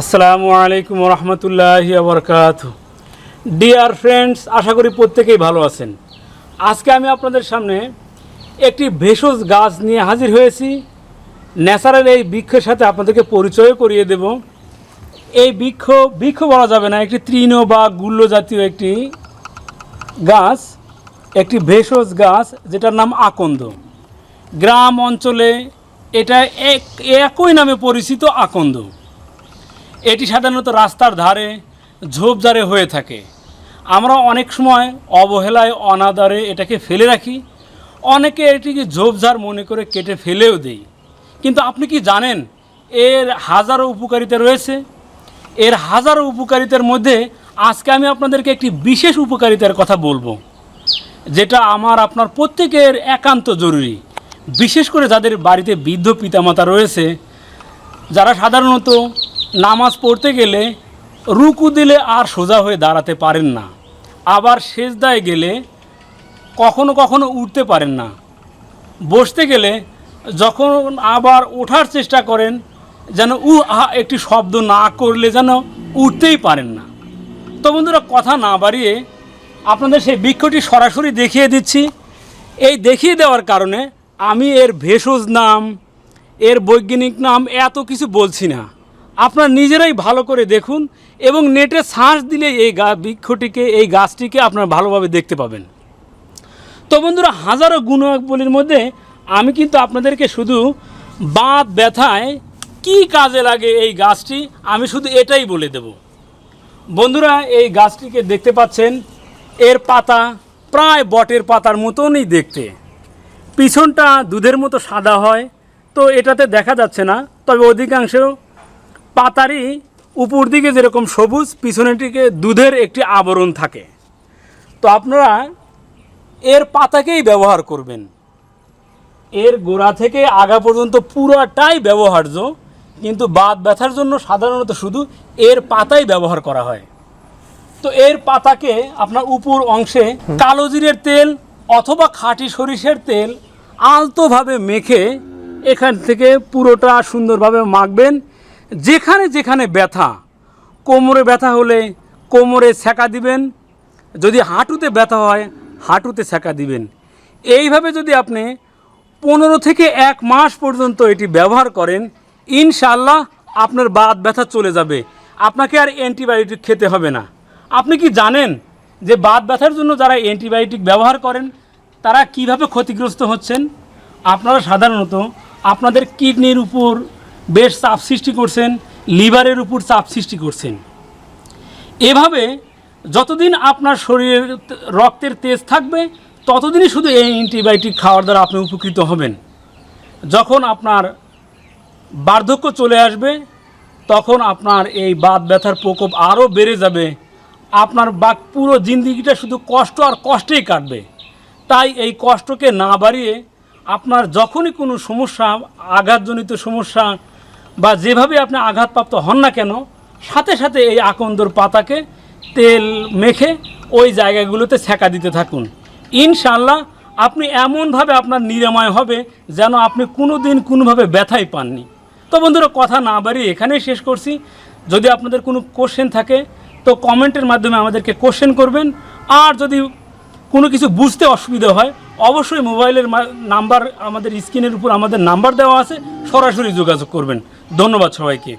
আসসালামু আলাইকুম রহমতুল্লাহ বরকাত ডিয়ার ফ্রেন্ডস আশা করি প্রত্যেকেই ভালো আছেন। আজকে আমি আপনাদের সামনে একটি ভেষজ গাছ নিয়ে হাজির হয়েছি। ন্যাচারাল এই বৃক্ষের সাথে আপনাদেরকে পরিচয় করিয়ে দেব। এই বৃক্ষ বৃক্ষ বলা যাবে না, একটি তৃণ বা গুল্ল জাতীয় একটি গাছ, একটি ভেষজ গাছ, যেটার নাম আকন্দ। গ্রাম অঞ্চলে এটা এক, একই নামে পরিচিত আকন্দ। এটি সাধারণত রাস্তার ধারে, ঝোপঝাড়ে হয়ে থাকে। আমরা অনেক সময় অবহেলায়, অনাদারে এটাকে ফেলে রাখি। অনেকে এটিকে ঝোপঝাড় মনে করে কেটে ফেলেও দেই কিন্তু আপনি কি জানেন, এর হাজারো উপকারিতা রয়েছে? এর হাজারো উপকারিতার মধ্যে আজকে আমি আপনাদেরকে একটি বিশেষ উপকারিতার কথা বলব, যেটা আমার, আপনার প্রত্যেকের একান্ত জরুরি। বিশেষ করে যাদের বাড়িতে বৃদ্ধ পিতামাতা রয়েছে, যারা সাধারণত নামাজ পড়তে গেলে রুকু দিলে আর সোজা হয়ে দাঁড়াতে পারেন না। আবার সেজদায় গেলে কখনো কখনো উঠতে পারেন না। বসতে গেলে যখন আবার ওঠার চেষ্টা করেন, যেন উ আহা, একটি শব্দ না করলে যেন উঠতেই পারেন না। তো বন্ধুরা, কথা না বাড়িয়ে আপনাদের সেই বৃক্ষটি সরাসরি দেখিয়ে দিচ্ছি। এই দেখিয়ে দেওয়ার কারণে আমি এর ভেষজ নাম, এর বৈজ্ঞানিক নাম, এত কিছু বলছি না। আপনারা নিজেরাই ভালো করে দেখুন এবং নেটে সার্চ দিলে এই গা বৃক্ষটিকে, এই গাছটিকে আপনারা ভালোভাবে দেখতে পাবেন। তো বন্ধুরা, হাজারো গুণাবলীর মধ্যে আমি কিন্তু আপনাদেরকে শুধু বাত ব্যথায় কি কাজে লাগে এই গাছটি, আমি শুধু এটাই বলে দেব। বন্ধুরা, এই গাছটিকে দেখতে পাচ্ছেন, এর পাতা প্রায় বটের পাতার মতনই দেখতে। পিছনটা দুধের মতো সাদা হয়, তো এটাতে দেখা যাচ্ছে না, তবে অধিকাংশ পাতারই উপর দিকে যেরকম সবুজ, পিছনের দিকে দুধের একটি আবরণ থাকে। তো আপনারা এর পাতাকেই ব্যবহার করবেন। এর গোড়া থেকে আগা পর্যন্ত পুরোটাই ব্যবহার্য, কিন্তু বাত ব্যথার জন্য সাধারণত শুধু এর পাতাই ব্যবহার করা হয়। তো এর পাতাকে আপনার উপর অংশে কালো জিরের তেল অথবা খাঁটি সরিষের তেল আলতোভাবে মেখে এখান থেকে পুরোটা সুন্দরভাবে মাখবেন। যেখানে যেখানে ব্যথা, কোমরে ব্যথা হলে কোমরে ছ্যাঁকা দিবেন, যদি হাঁটুতে ব্যথা হয়, হাঁটুতে ছ্যাঁকা দিবেন। এইভাবে যদি আপনি পনেরো থেকে এক মাস পর্যন্ত এটি ব্যবহার করেন ইনশাল্লাহ আপনার বাত ব্যথা চলে যাবে। আপনাকে আর অ্যান্টিবায়োটিক খেতে হবে না। আপনি কি জানেন যে বাত ব্যথার জন্য যারা অ্যান্টিবায়োটিক ব্যবহার করেন, তারা কীভাবে ক্ষতিগ্রস্ত হচ্ছেন? আপনারা সাধারণত আপনাদের কিডনির উপর বেশ চাপ সৃষ্টি করছেন, লিভারের উপর চাপ সৃষ্টি করছেন। এভাবে যতদিন আপনার শরীরের রক্তের তেজ থাকবে, ততদিনই শুধু এই অ্যান্টিবায়োটিক খাওয়ার দ্বারা আপনি উপকৃত হবেন। যখন আপনার বার্ধক্য চলে আসবে, তখন আপনার এই বাত ব্যথার প্রকোপ আরও বেড়ে যাবে। আপনার বা পুরো জিন্দিগিটা শুধু কষ্ট আর কষ্টেই কাটবে। তাই এই কষ্টকে না বাড়িয়ে আপনার যখনই কোনো সমস্যা, আঘাতজনিত সমস্যা বা যেভাবে আপনি আঘাতপ্রাপ্ত হন না কেন, সাথে সাথে এই আকন্দর পাতাকে তেল মেখে ওই জায়গাগুলোতে ছেঁকা দিতে থাকুন। ইনশাল্লাহ আপনি এমনভাবে আপনার নিরাময় হবে যেন আপনি কোনো দিন কোনোভাবে ব্যথাই পাননি। তো বন্ধুরা, কথা না বাড়িয়ে এখানেই শেষ করছি। যদি আপনাদের কোনো কোশ্চেন থাকে, তো কমেন্টের মাধ্যমে আমাদেরকে কোশ্চেন করবেন। আর যদি কোনো কিছু বুঝতে অসুবিধা হয় অবশ্যই মোবাইলের নাম্বার আমাদের স্ক্রিনের উপর আমাদের নাম্বার দেওয়া আছে। সরাসরি যোগাযোগ করবেন। ধন্যবাদ সবাইকে।